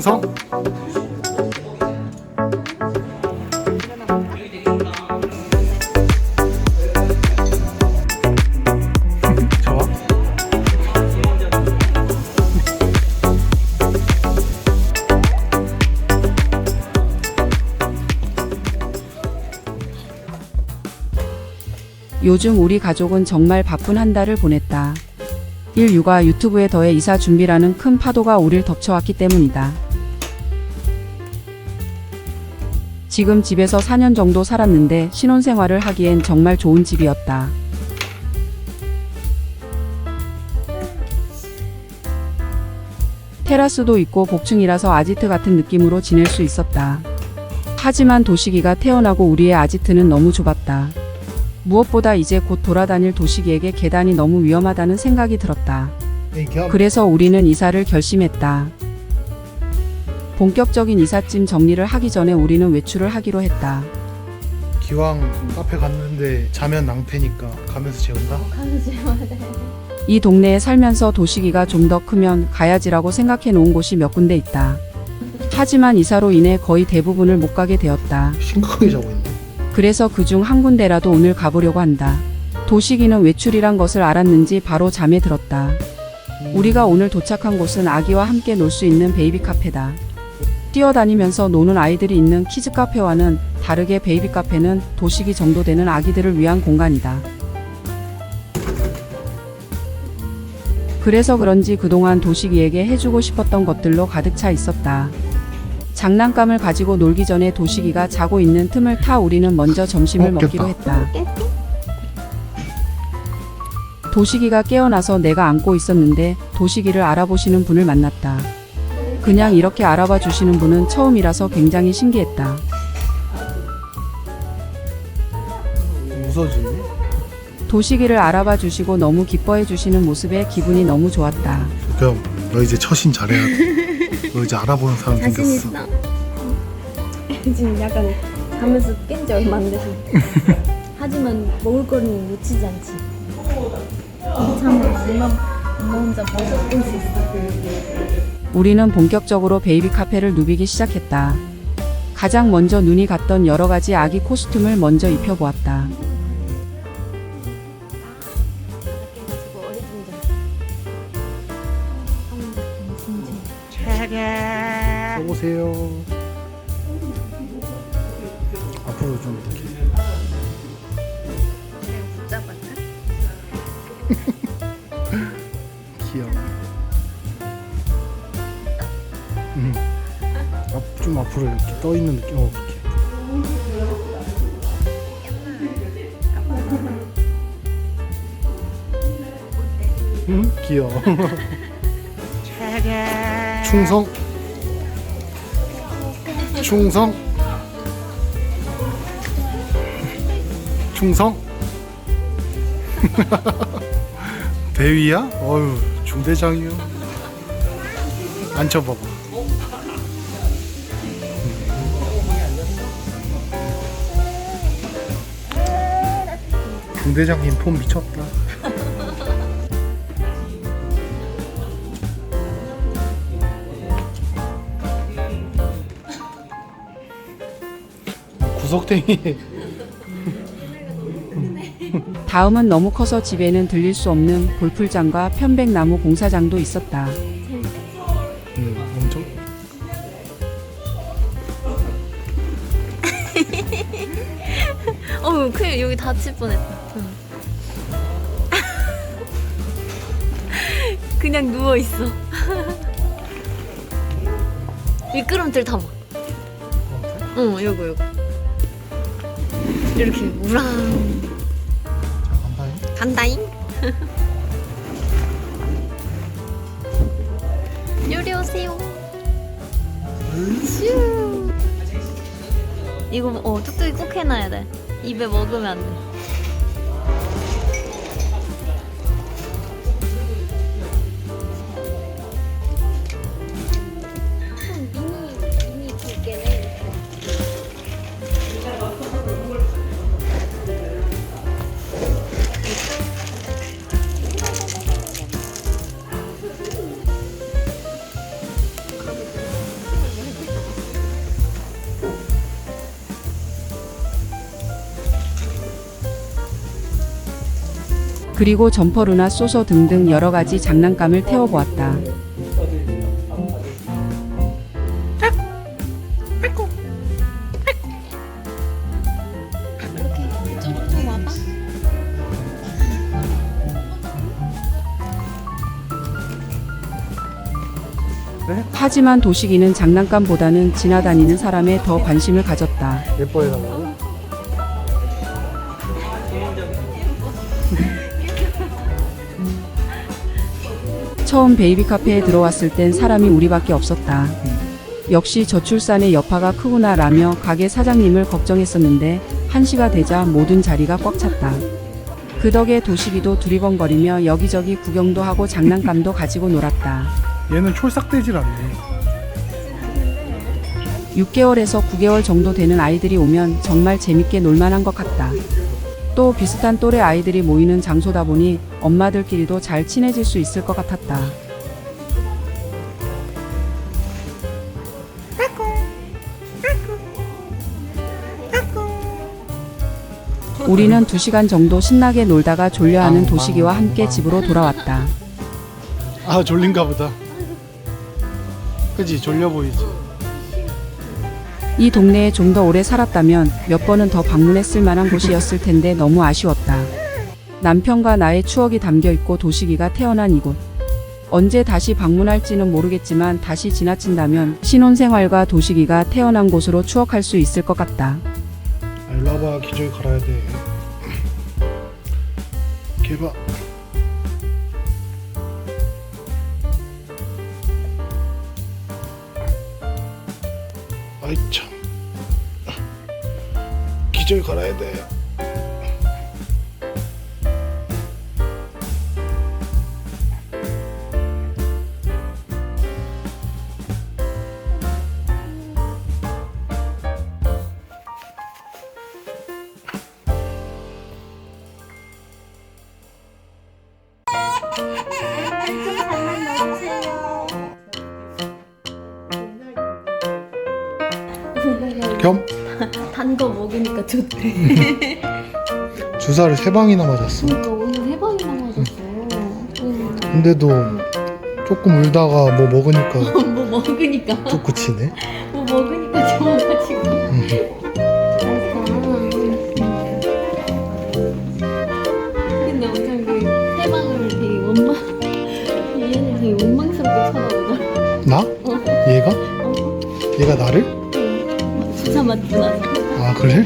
좋아 요즘 우리 가족은 정말 바쁜 한 달을 보냈다. 일 육아 유튜브에 더해 이사 준비라는 큰 파도가 우릴 덮쳐왔기 때문이다. 지금 집에서 4년 정도 살았는데 신혼생활을 하기엔 정말 좋은 집이었다. 테라스도 있고 복층이라서 아지트 같은 느낌으로 지낼 수 있었다. 하지만 도시기가 태어나고 우리의 아지트는 너무 좁았다. 무엇보다 이제 곧 돌아다닐 도시기에게 계단이 너무 위험하다는 생각이 들었다. 그래서 우리는 이사를 결심했다. 본격적인 이삿짐 정리를 하기 전에 우리는 외출을 하기로 했다. 기왕 카페 갔는데 자면 낭패니까 가면서 재운다 이 동네에 살면서 도시기가 좀 더 크면 가야지라고 생각해 놓은 곳이 몇 군데 있다. 하지만 이사로 인해 거의 대부분을 못 가게 되었다. 심각하게 자고 있네 그래서 그중 한 군데라도 오늘 가보려고 한다. 도시기는 외출이란 것을 알았는지 바로 잠에 들었다. 우리가 오늘 도착한 곳은 아기와 함께 놀 수 있는 베이비 카페다. 뛰어다니면서 노는 아이들이 있는 키즈 카페와는 다르게 베이비 카페는 도시기 정도 되는 아기들을 위한 공간이다. 그래서 그런지 그동안 도시기에게 해주고 싶었던 것들로 가득 차 있었다. 장난감을 가지고 놀기 전에 도시기가 자고 있는 틈을 타 우리는 먼저 점심을 어, 먹기로. 했다. 도시기가 깨어나서 내가 안고 있었는데 도시기를 알아보시는 분을 만났다. 그냥 이렇게 알아봐 주시는 분은 처음이라서 굉장히 신기했다. 웃어주네 도시기를 알아봐 주시고 너무 기뻐해 주시는 모습에 기분이 너무 좋았다. 그럼 너 이제 처신 잘해야 돼 너 이제 알아보는 사람 자신 생겼어 있어. 지금 약간 자면서 깬지 얼마 안 돼서. 하지만 먹을 거는 놓치지 않지. 참으로 엄마, 엄마 혼자 먹을 수 있어. 우리는 본격적으로 베이비 카페를 누비기 시작했다. 가장 먼저 눈이 갔던 여러 가지 아기 코스튬을 먼저 입혀보았다. 써보세요. 앞으로 좀 이렇게. 귀여워. 음. 앞, 좀 앞으로 이렇게 떠 있는 느낌 어 그렇게. 응 귀여워. 충성 충성? 충성? 대위야? 어휴 중대장이요. 앉혀봐봐. 중대장님 폼 미쳤다 구석탱이 다음은 너무 커서 집에는 들릴 수 없는 골풀장과 편백나무 공사장도 있었다. 음, 엄청 어우, 큰일 여기 다칠 뻔했다. 응. 그냥 누워 있어. 미끄럼틀 타봐. 응, 요거 요거. 이렇게 우랑 자 간다잉 간다잉. 요리 오세요. 슈. 이거 어 뚝뚝이 꼭 해놔야 돼. 입에 먹으면 안 돼. 그리고 점퍼루나 쏘소 등등 여러 가지 장난감을 태워보았다. 하지만 도식이는 장난감보다는 지나다니는 사람에 더 관심을 가졌다. 예뻐해달라고? 처음 베이비 카페에 들어왔을 땐 사람이 우리밖에 없었다. 역시 저출산의 여파가 크구나 라며 가게 사장님을 걱정했었는데 1시가 되자 모든 자리가 꽉 찼다. 그 덕에 도식이도 두리번거리며 여기저기 구경도 하고 장난감도 가지고 놀았다. 얘는 촐싹대질 않네 6개월에서 9개월 정도 되는 아이들이 오면 정말 재밌게 놀만한 것 같다. 또 비슷한 또래 아이들이 모이는 장소다 보니 엄마들끼리도 잘 친해질 수 있을 것 같았다. 우리는 2시간 정도 신나게 놀다가 졸려하는 도시기와 함께 집으로 돌아왔다. 아 졸린가 보다 그지 졸려 보이지 이 동네에 좀 더 오래 살았다면 몇 번은 더 방문했을 만한 곳이었을 텐데 너무 아쉬웠다. 남편과 나의 추억이 담겨 있고 도시기가 태어난 이곳. 언제 다시 방문할지는 모르겠지만 다시 지나친다면 신혼생활과 도시기가 태어난 곳으로 추억할 수 있을 것 같다. 와봐 기저귀 갈아야 돼 개봐 아이 참 기저귀 갈아야 돼 겸 단 거 먹으니까 좋대. 주사를 세 방이나 맞았어 그러니까 오늘 세 번이나 맞았어. 응. 근데도 조금 울다가 뭐 먹으니까 뭐 먹으니까 뚝 그치네 뭐 먹으니까 좋아가지고. 근데 엄청 그 해방을 되게 원망 얘는 되게 원망스럽게 쳐다보더라. 나? 얘가? 얘가 나를? 주사 맞고 나서. 아 그래?